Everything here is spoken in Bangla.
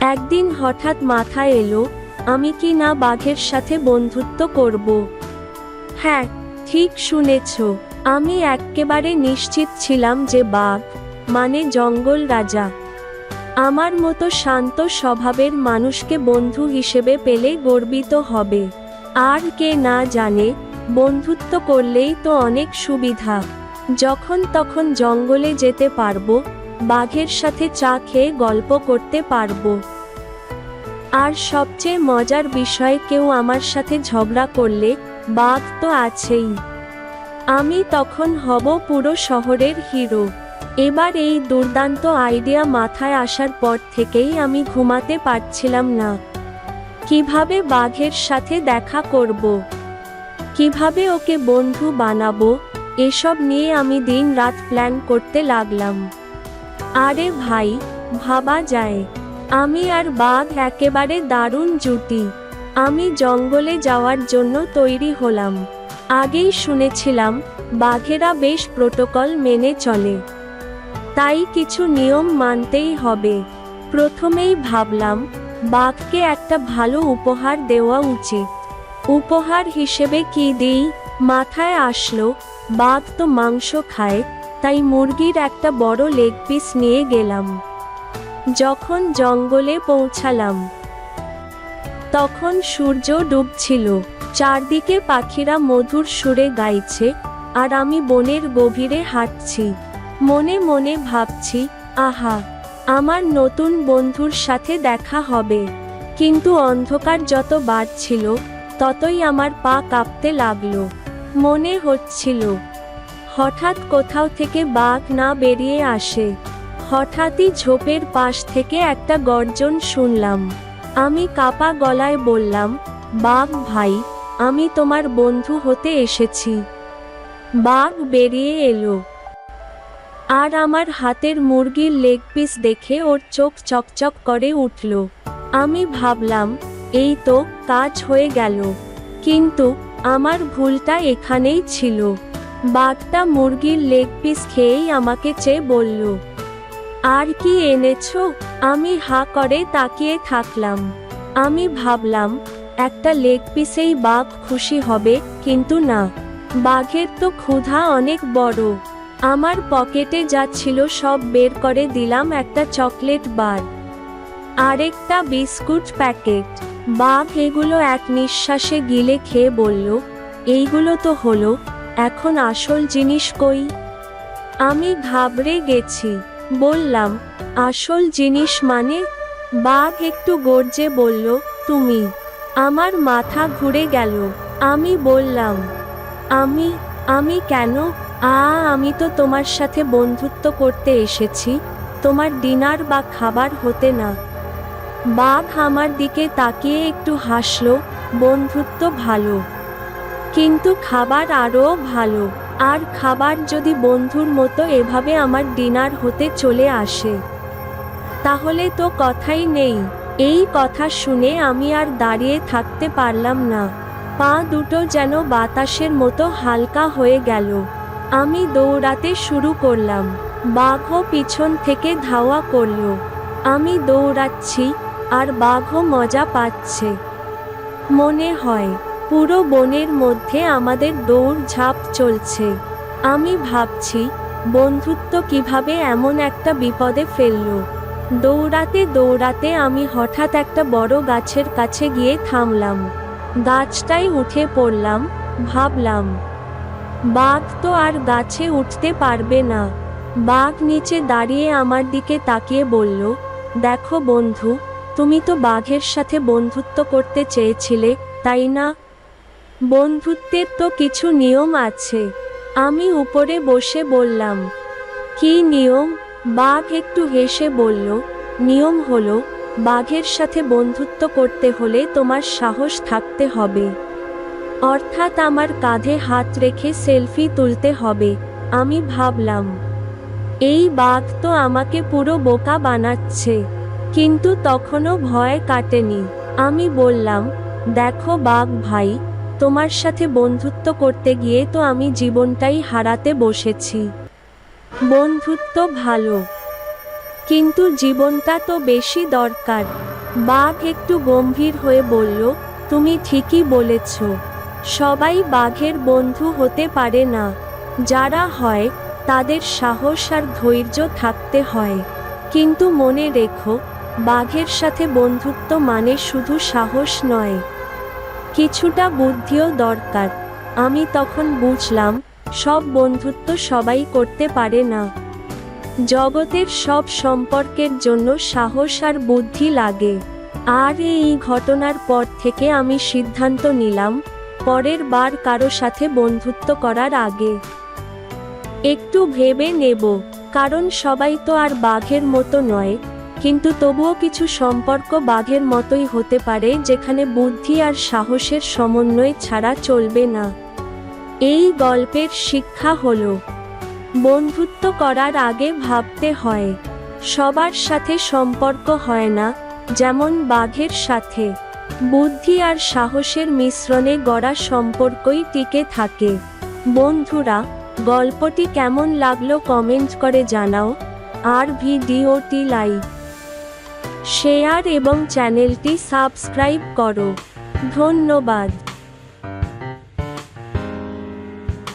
একদিন হঠাৎ মাথায় এলো, আমি কি না বাঘের সাথে বন্ধুত্ব করব? হ্যাঁ ঠিক শুনেছ, আমি এক্কেবারে নিশ্চিত ছিলাম যে বাঘ মানে জঙ্গল রাজা, আমার মতো শান্ত স্বভাবের মানুষকে বন্ধু হিসেবে পেলে গর্বিত হবে। আর কে না জানে, বন্ধুত্ব করলেই তো অনেক সুবিধা, যখন তখন জঙ্গলে যেতে পারব বাঘের সাথে চা খেয়ে গল্প করতে পারব। আর সবচেয়ে মজার বিষয়, কেউ আমার সাথে ঝগড়া করলে বাঘ তো আছেই। আমি তখন হব পুরো শহরের হিরো। এবার এই দুর্দান্ত আইডিয়া মাথায় আসার পর থেকেই আমি ঘুমাতে পারছিলাম না। কীভাবে বাঘের সাথে দেখা করব? কীভাবে ওকে বন্ধু বানাবো? এসব নিয়ে আমি দিন রাত প্ল্যান করতে লাগলাম। আরে ভাই, ভাবা যায়। আমি আর বাঘ একেবারে দারুণ জুটি। আমি জঙ্গলে যাওয়ার জন্য তৈরি হলাম। আগেই শুনেছিলাম, বাঘেরা বেশ প্রোটোকল মেনে চলে। তাই কিছু নিয়ম মানতেই হবে। প্রথমেই ভাবলাম, বাঘকে একটা ভালো উপহার দেওয়া উচিত। উপহার হিসেবে কি দিই? মাথায় আসলো, বাঘ তো মাংস খায় তাই মুরগির একটা বড় লেগ পিস নিয়ে গেলাম। যখন জঙ্গলে পৌঁছালাম, তখন সূর্য ডুবছিল। চারদিকে পাখিরা মধুর সুরে গাইছে আর আমি বনের গভীরে হাঁটছি। মনে মনে ভাবছি, আহা, আমার নতুন বন্ধুর সাথে দেখা হবে। কিন্তু অন্ধকার যত বাড়ছিল, ততই আমার পা কাঁপতে লাগল। মনে হচ্ছিল হঠাৎ কোথাও থেকে বাঘ না বেরিয়ে আসে। হঠাৎই ঝোপের পাশ থেকে একটা গর্জন শুনলাম। আমি কাপা গলায় বললাম, বাঘ ভাই, আমি তোমার বন্ধু হতে এসেছি। বাঘ বেরিয়ে এলো। আর আমার হাতের মুরগির লেগ পিস দেখে ওর চোখ চকচক করে উঠল। আমি ভাবলাম, এই তো, কাজ হয়ে গেল। কিন্তু, আমার ভুলটা এখানেই ছিল। বাঘটা মুরগির লেগ পিস খেয়েই আমাকে চেয়ে বলল, আর কি এনেছো? আমি হা করে তাকিয়ে থাকলাম। আমি ভাবলাম, একটা লেগ পিসেই বাঘ খুশি হবে, কিন্তু না, বাঘের তো ক্ষুধা অনেক বড়। আমার পকেটে যা ছিল সব বের করে দিলাম একটা চকলেট বার। আরেকটা বিস্কুট প্যাকেট। বাঘ এগুলো এক নিঃশ্বাসে গিলে খেয়ে বলল, এইগুলো তো হলো এখন আসল জিনিস কই? আমি ঘাবড়ে গেছি, বললাম, আসল জিনিস মানে? বাঘ একটু গর্জে বলল, তুমি, আমার মাথা ঘুরে গেল। আমি বললাম, আমি আমি কেন? আ, আমি তো তোমার সাথে বন্ধুত্ব করতে এসেছি, তোমার ডিনার বা খাবার হতে না। বাঘ আমার দিকে তাকিয়ে একটু হাসলো, বন্ধুত্ব ভালো। কিন্তু খাবার আরও ভালো। আর খাবার যদি বন্ধুর মতো এভাবে আমার ডিনার হতে চলে আসে। তাহলে তো কথাই নেই। এই কথা শুনে আমি আর দাঁড়িয়ে থাকতে পারলাম না। পা দুটো যেন বাতাসের মতো হালকা হয়ে গেল। আমি দৌড়াতে শুরু করলাম। বাঘও পিছন থেকে ধাওয়া করল। আমি দৌড়াচ্ছি, আর বাঘও মজা পাচ্ছে। মনে হয় পুরো বনের মধ্যে আমাদের দৌড় ঝাঁপ চলছে। আমি ভাবছি, বন্ধুত্ব কীভাবে এমন একটা বিপদে ফেলল। দৌড়াতে দৌড়াতে আমি হঠাৎ একটা বড় গাছের কাছে গিয়ে থামলাম। গাছটাই উঠে পড়লাম, ভাবলাম, বাঘ তো আর গাছে উঠতে পারবে না। বাঘ নিচে দাঁড়িয়ে আমার দিকে তাকিয়ে বলল, দেখো বন্ধু, তুমি তো বাঘের সাথে বন্ধুত্ব করতে চেয়েছিলে, তাই না? বন্ধুত্বের তো কিছু নিয়ম আছে। আমি উপরে বসে বললাম, কি নিয়ম? বাঘ একটু হেসে বলল, নিয়ম হলো, বাঘের সাথে বন্ধুত্ব করতে হলে তোমার সাহস থাকতে হবে। অর্থাৎ আমার কাঁধে হাত রেখে সেলফি তুলতে হবে। আমি ভাবলাম, এই বাঘ তো আমাকে পুরো বোকা বানাচ্ছে। কিন্তু তখনও ভয় কাটেনি। আমি বললাম, দেখো বাঘ ভাই তোমার সাথে বন্ধুত্ব করতে গিয়ে তো আমি জীবনটাই হারাতে বসেছি। বন্ধুত্ব ভালো। কিন্তু জীবনটা তো বেশি দরকার। বাঘ একটু গম্ভীর হয়ে বলল, তুমি ঠিকই বলেছ। সবাই বাঘের বন্ধু হতে পারে না। যারা হয়, তাদের সাহস আর ধৈর্য থাকতে হয়। কিন্তু মনে রেখো, বাঘের সাথে বন্ধুত্ব মানে শুধু সাহস নয়। কিছুটা বুদ্ধিও দরকার। আমি তখন বুঝলাম, সব বন্ধুত্ব সবাই করতে পারে না। জগতের সব সম্পর্কের জন্য সাহস আর বুদ্ধি লাগে। আর এই ঘটনার পর থেকে আমি সিদ্ধান্ত নিলাম, পরের বার কারও সাথে বন্ধুত্ব করার আগে। একটু ভেবে নেব, কারণ সবাই তো আর বাঘের মতো নয়। কিন্তু তবুও কিছু সম্পর্ক বাঘের মতোই হতে পারে যেখানে বুদ্ধি আর সাহসের সমন্বয় ছাড়া চলবে না। এই গল্পের শিক্ষা হলো, বন্ধুত্ব করার আগে ভাবতে হয়, সবার সাথে সম্পর্ক হয় না, যেমন বাঘের সাথে। বুদ্ধি আর সাহসের মিশ্রণে গড়া সম্পর্কই টিকে থাকে। বন্ধুরা, গল্পটি কেমন লাগল কমেন্ট করে জানাও, আর ভিডিওটি লাইক শেয়ার এবং চ্যানেলটি সাবস্ক্রাইব করো। ধন্যবাদ।